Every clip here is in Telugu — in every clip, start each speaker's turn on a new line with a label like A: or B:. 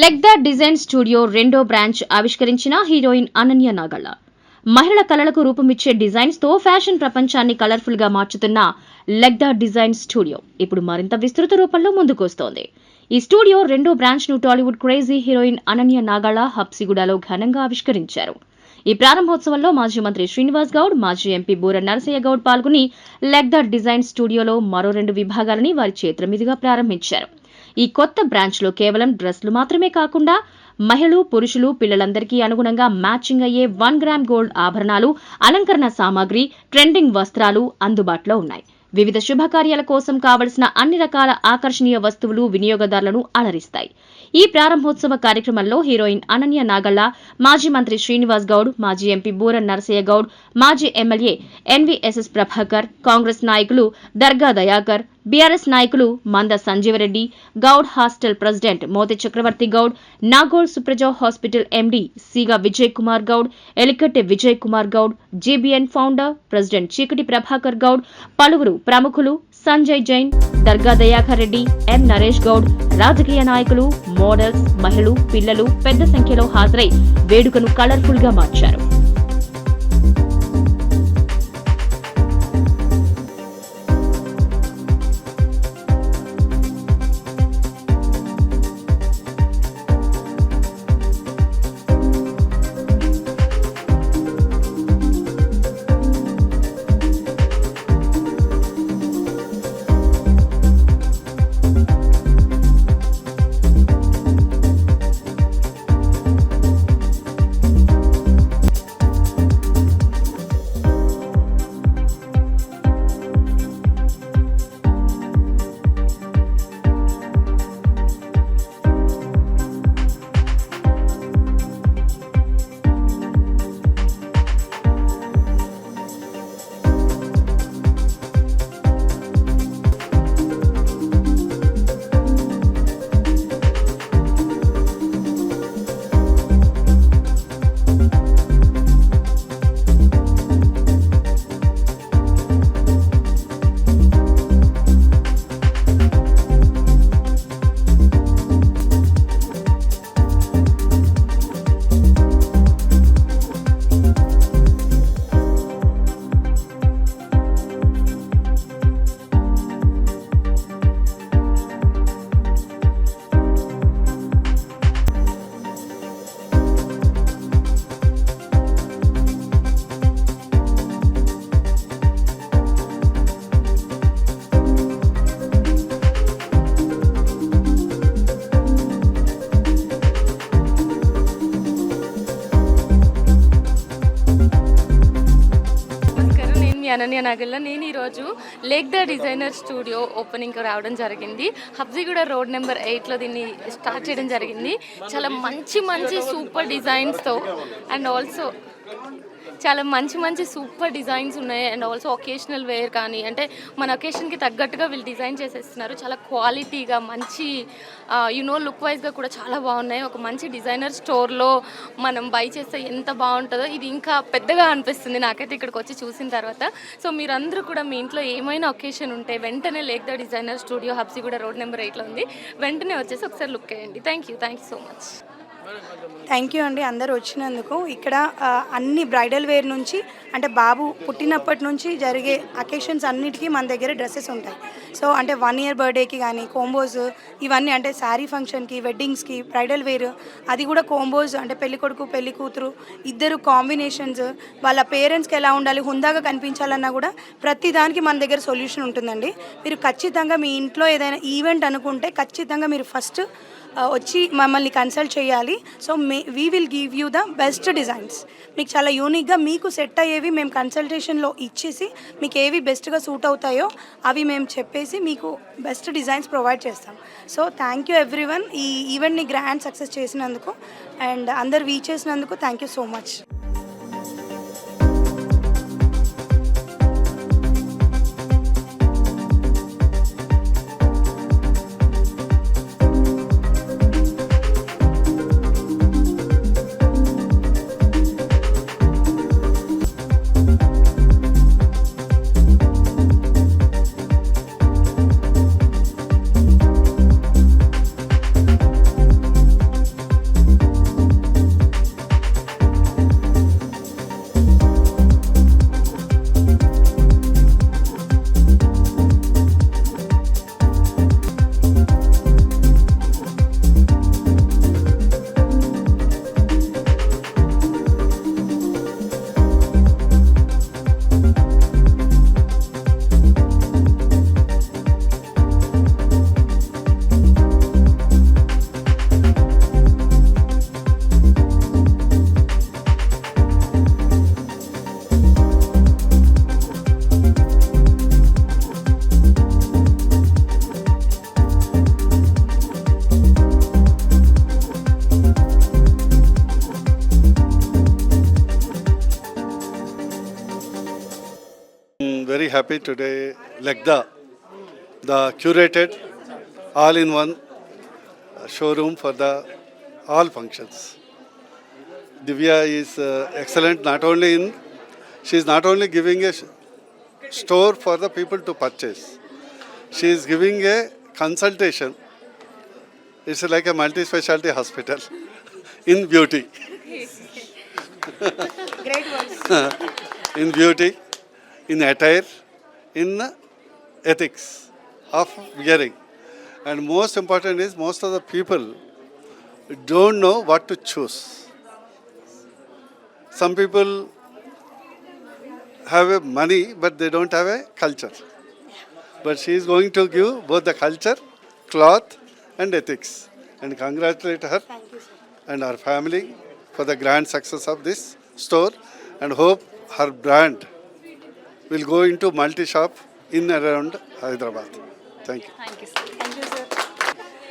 A: లెగ్ డిజైన్ స్టూడియో రెండో బ్రాంచ్ ఆవిష్కరించిన హీరోయిన్ అనన్య నాగళ్ళ. మహిళల కళలకు రూపమిచ్చే డిజైన్స్తో ఫ్యాషన్ ప్రపంచాన్ని కలర్ఫుల్గా మార్చుతున్న లెగ్ డిజైన్ స్టూడియో ఇప్పుడు మరింత విస్తృత రూపంలో ముందుకొస్తోంది ఈ స్టూడియో రెండో బ్రాంచ్ను Tollywood crazy heroine Ananya Nagalla హబ్సిగూడలో ఘనంగా ఆవిష్కరించారు. ఈ ప్రారంభోత్సవంలో మాజీ మంత్రి శ్రీనివాస్ గౌడ్ మాజీ ఎంపీ బూర నరసయ్య గౌడ్ పాల్గొని లెగ్ డిజైన్ స్టూడియోలో మరో రెండు విభాగాలని వారి చేతుల మీదుగా ప్రారంభించారు. ఈ కొత్త బ్రాంచ్లో కేవలం డ్రెస్లు మాత్రమే కాకుండా మహిళలు పురుషులు పిల్లలందరికీ అనుగుణంగా మ్యాచింగ్ అయ్యే వన్ గ్రామ్ గోల్డ్ ఆభరణాలు అలంకరణ సామాగ్రి ట్రెండింగ్ వస్త్రాలు అందుబాటులో ఉన్నాయి. వివిధ శుభకార్యాల కోసం కావలసిన అన్ని రకాల ఆకర్షణీయ వస్తువులు వినియోగదారులను అలరిస్తాయి. ఈ ప్రారంభోత్సవ కార్యక్రమంలో హీరోయిన్ అనన్య నాగళ్ళ మాజీ మంత్రి శ్రీనివాస్ గౌడ్ మాజీ ఎంపీ బూర నరసయ్య గౌడ్ మాజీ ఎమ్మెల్యే ఎన్వీఎస్ఎస్ ప్రభాకర్ కాంగ్రెస్ నాయకులు దర్గా దయాకర్ బీఆర్ఎస్ నాయకులు Manda Sanjeevareddy Goud hostel president Moti Chakravarthi Goud Nagole Supraja hospital MD సీగా Vijay Kumar Goud Elikatte Vijay Kumar Goud GBN founder president Cheekati Prabhakar Goud పలువురు ప్రముఖులు సంజయ్ జైన్ దర్గా దయాకర్ రెడ్డి ఎం నరేష్ గౌడ్ రాజకీయ నాయకులు మోడల్స్ మహిళలు పిల్లలు పెద్ద సంఖ్యలో హాజరై వేడుకను కలర్ఫుల్గా మార్చారు.
B: నేను నాగల్ల నేను ఈరోజు lake the designer studio opening రావడం జరిగింది. హబ్జీగూడ రోడ్ నెంబర్ ఎయిట్లో దీన్ని స్టార్ట్ చేయడం జరిగింది. చాలా మంచి మంచి సూపర్ డిజైన్స్తో అండ్ ఆల్సో చాలా మంచి మంచి సూపర్ డిజైన్స్ ఉన్నాయి అండ్ ఆల్సో ఒకేషనల్ వేర్ కానీ అంటే మన ఒకేషన్కి తగ్గట్టుగా వీళ్ళు డిజైన్ చేసేస్తున్నారు. చాలా క్వాలిటీగా మంచి యునో లుక్ వైజ్గా కూడా చాలా బాగున్నాయి. ఒక మంచి డిజైనర్ స్టోర్లో మనం బై చేస్తే ఎంత బాగుంటుందో ఇది ఇంకా పెద్దగా అనిపిస్తుంది నాకైతే ఇక్కడికి వచ్చి చూసిన తర్వాత. సో మీరందరూ కూడా మీ ఇంట్లో ఏమైనా ఒకేషన్ ఉంటే వెంటనే lake the designer studio Habsi కూడా రోడ్ నెంబర్ ఎయిట్లో ఉంది. వెంటనే వచ్చేసి ఒకసారి లుక్ వేయండి thank you thank you so much
C: thank you అండి. అందరు వచ్చినందుకు. ఇక్కడ అన్ని బ్రైడల్ వేర్ నుంచి అంటే బాబు పుట్టినప్పటి నుంచి జరిగే అకేషన్స్ అన్నిటికీ మన దగ్గర డ్రెస్సెస్ ఉంటాయి. సో అంటే వన్ ఇయర్ బర్త్డేకి కానీ కోంబోస్ ఇవన్నీ అంటే శారీ ఫంక్షన్కి వెడ్డింగ్స్కి బ్రైడల్ వేర్ అది కూడా కోంబోస్ అంటే పెళ్ళి కొడుకు పెళ్ళి కూతురు ఇద్దరు కాంబినేషన్స్ వాళ్ళ పేరెంట్స్కి ఎలా ఉండాలి హుందాగా కనిపించాలన్నా కూడా ప్రతి దానికి మన దగ్గర సొల్యూషన్ ఉంటుందండి. మీరు ఖచ్చితంగా మీ ఇంట్లో ఏదైనా ఈవెంట్ అనుకుంటే ఖచ్చితంగా మీరు ఫస్ట్ వచ్చి మమ్మల్ని కన్సల్ట్ చేయాలి. So may we will give you the best designs మీకు చాలా యూనిక్గా మీకు సెట్ అయ్యేవి మేము కన్సల్టేషన్లో ఇచ్చేసి మీకు ఏవి బెస్ట్గా సూట్ అవుతాయో అవి మేము చెప్పేసి మీకు బెస్ట్ డిజైన్స్ ప్రొవైడ్ చేస్తాం. సో థ్యాంక్ యూ ఎవ్రీవన్ ఈ ఈవెంట్ని గ్రాండ్ సక్సెస్ చేసినందుకు అండ్ అందరు వీ చేసినందుకు thank you so much
D: happy today Legda, the curated all-in-one uh, showroom for the all functions. Divya is uh, excellent not only in, she is not only giving a store for the people to purchase, she is giving a consultation. It's like a multi-specialty hospital in beauty.
C: Great words.
D: in beauty, in attire, in ethics of wearing. And most important is most of the people don't know what to choose. Some people have a money but they don't have a culture. But she is going to give both the culture, cloth, and ethics. And congratulate her and her family for the grand success of this store and hope her brand will go into multi shop in and around Hyderabad. Thank you.
B: Thank you sir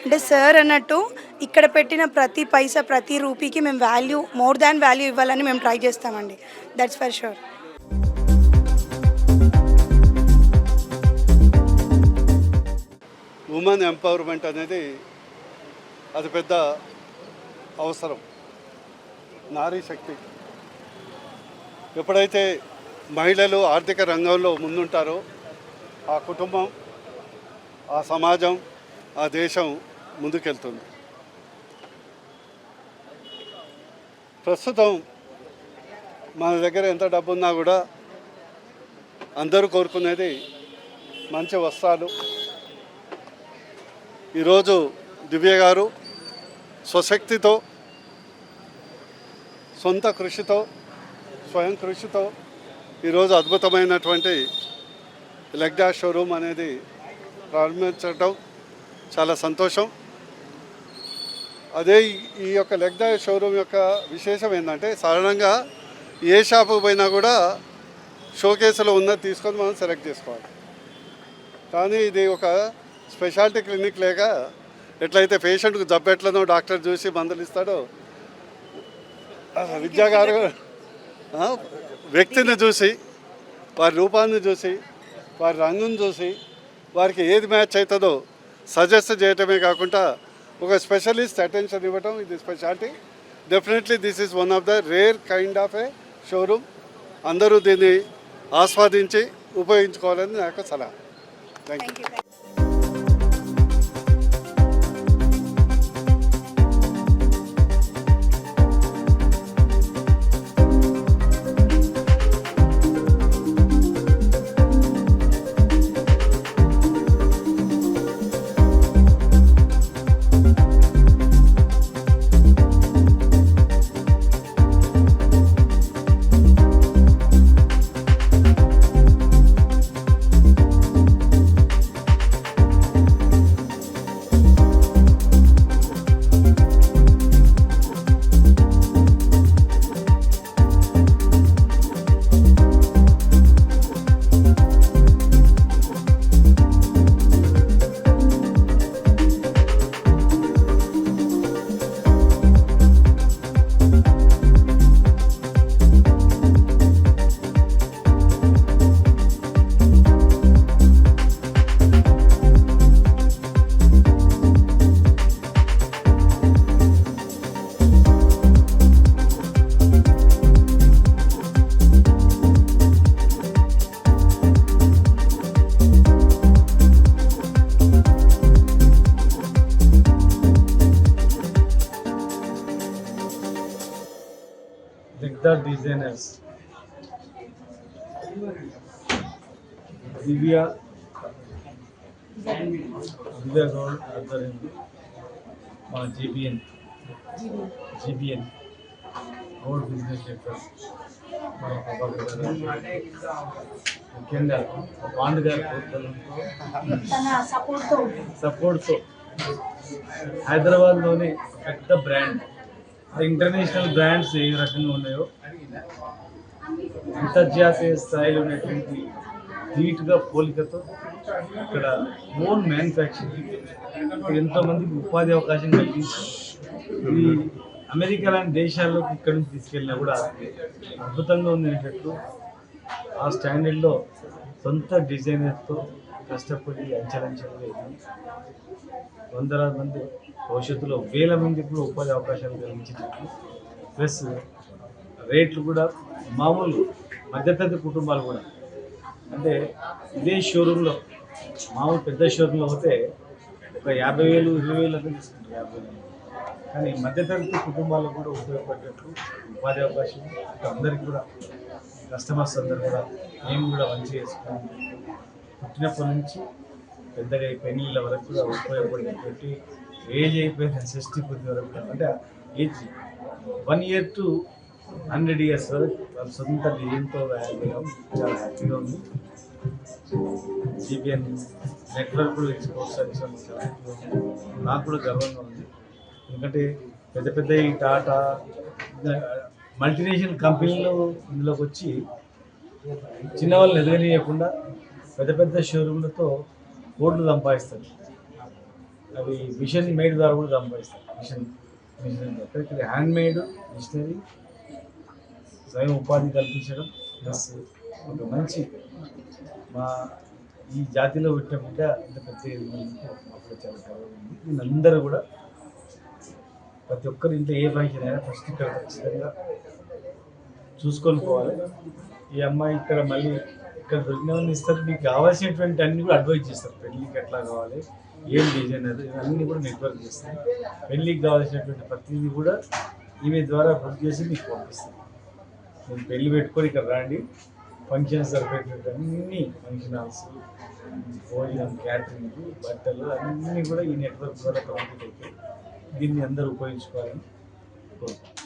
C: అంటే సార్ అన్నట్టు ఇక్కడ పెట్టిన ప్రతి పైసా ప్రతి రూపీకి మేము వాల్యూ మోర్ దాన్ వాల్యూ ఇవ్వాలని మేము ట్రై చేస్తామండి. That's for sure
D: women empowerment అనేది అది పెద్ద అవసరం. నారీ శక్తి. ఎప్పుడైతే మహిళలు ఆర్థిక రంగంలో ముందుంటారో. ఆ కుటుంబం ఆ సమాజం ఆ దేశం ముందుకెళ్తుంది. ప్రస్తుతం మన దగ్గర ఎంత డబ్బు ఉన్నా కూడా అందరూ కోరుకునేది మంచి వస్త్రాలు. ఈరోజు దివ్య గారు స్వశక్తితో సొంత కృషితో స్వయం కృషితో ఈరోజు అద్భుతమైనటువంటి లెగ్డా షోరూమ్ అనేది ప్రారంభించడం చాలా సంతోషం. అదే ఈ- యొక్క లెగ్డా షోరూమ్ యొక్క విశేషం ఏంటంటే సాధారణంగా ఏ షాపుకి పోయినా కూడా షోకేసులో ఉన్నది తీసుకొని మనం సెలెక్ట్ చేసుకోవాలి. కానీ ఇది ఒక స్పెషాలిటీ క్లినిక్ లేక ఎట్లయితే పేషెంట్కు జబ్బెట్లనో డాక్టర్ చూసి మందులు ఇస్తాడో ఆ విద్యా గారు ఆ, వ్యక్తిని చూసి వారి రూపాన్ని చూసి వారి రంగును చూసి వారికి ఏది మ్యాచ్ అవుతుందో సజెస్ట్ చేయటమే కాకుండా ఒక స్పెషలిస్ట్ అటెన్షన్ ఇవ్వటం ఇది specialty. Definitely this is one of the rare kind of a showroom అందరూ దీన్ని ఆస్వాదించి ఉపయోగించుకోవాలని నా యొక్క సలహా. Thank you
C: thank you
E: Digda designers. Divya Divya Goud ఆధ్వర్యంలో మా GBN GBN Goud business sector మన ప్రభాకర్ గారు ముఖ్యంగా పాండ్ గారి ప్రోత్సాహంతో సపోర్ట్తో హైదరాబాద్లోని పెద్ద బ్రాండ్ ఇంటర్నేషనల్ బ్రాండ్స్ ఏ రకంగా ఉన్నాయో అంతర్జాతీయ స్థాయిలో ఉన్నటువంటి నీట్గా పోలికతో ఇక్కడ ఓన్ మ్యానుఫ్యాక్చరింగ్ ఎంతోమందికి ఉపాధి అవకాశం కల్పించి ఈ అమెరికా లాంటి దేశాల్లోకి ఇక్కడ నుంచి తీసుకెళ్ళినా కూడా అద్భుతంగా ఉంది ఆ స్టాండర్డ్లో సొంత డిజైనర్తో కష్టపడి అంచెలంచెలుగా వందల మంది భవిష్యత్తులో వేల మందికి కూడా ఉపాధి అవకాశాలు కలిగించేటట్టు ప్లస్ రేట్లు కూడా మామూలు మధ్యతరగతి కుటుంబాలు కూడా. అంటే ఇదే షోరూంలో మామూలు పెద్ద షోరూంలో పోతే ఒక యాభై వేలు ఇరవై వేలు అంటే తీసుకుంటారు యాభై వేలు. కానీ మధ్యతరగతి కుటుంబాలకు కూడా ఉపయోగపడేటట్లు ఉపాధి అవకాశం అందరికీ కూడా కస్టమర్స్ అందరు కూడా మేము కూడా మంచి చేసుకున్నాం పుట్టినప్పటి నుంచి పెద్దగా ఈ పెళ్ళిళ్ళ వరకు కూడా ఉపయోగపడేటువంటి ఏజ్ అయిపోయిన షష్టి కొద్ది వరకు అంటే age one year to hundred years వరకు వాళ్ళ సొంత డిజైన్తో వేయడం చాలా హ్యాపీగా ఉంది. జీబీఎన్ నెట్వర్క్ కూడా సర్వీస్ చాలా హ్యాపీగా ఉంది. నాకు కూడా గర్వంగా ఉంది. ఎందుకంటే పెద్ద పెద్ద ఈ టాటా మల్టీనేషనల్ కంపెనీలు ఇందులోకి వచ్చి చిన్న వాళ్ళని ఎదగనీయకుండా పెద్ద పెద్ద షోరూమ్లతో కోట్లు సంపాదిస్తారు. అవి మిషన్ మేడ్ ద్వారా కూడా సంపాదిస్తారు. మిషన్ మిషన్ ఇక్కడ హ్యాండ్ మేడ్ మిషనరీ స్వయం ఉపాధి కల్పించడం. ప్లస్ ఒక మంచి మా ఈ జాతిలో పుట్టిన బిడ్డ ఇంత పెద్ద మాకు చాలా గర్వం ఉంది. దీన్ని అందరూ కూడా ప్రతి ఒక్కరు ఇంట్లో ఏ ఫంక్షన్ అయినా ఫస్ట్ ఇక్కడ ఖచ్చితంగా చూసుకొని పోవాలి. ఈ అమ్మాయి ఇక్కడ మళ్ళీ ఇక్కడ దొరికినవన్నీ ఇస్తారు. మీకు కావాల్సినటువంటి అన్ని కూడా అడ్వైజ్ చేస్తారు. పెళ్ళికి ఎట్లా కావాలి ఏం డిజైన్ అది ఇవన్నీ కూడా నెట్వర్క్ చేస్తారు. పెళ్ళికి కావాల్సినటువంటి ప్రతిదీ కూడా ఈమె ద్వారా బుక్ చేసి మీకు పంపిస్తాను నేను పెళ్ళి పెట్టుకొని ఇక్కడ రండి. ఫంక్షన్స్ జరిపేటువంటి అన్ని ఫంక్షన్ హాల్స్ భోజనం క్యాటరింగ్ బట్టలు అన్నీ కూడా ఈ నెట్వర్క్ ద్వారా కంప్లీట్ అయితే దీన్ని అందరూ ఉపయోగించుకోవాలని కోరుకుంటున్నాను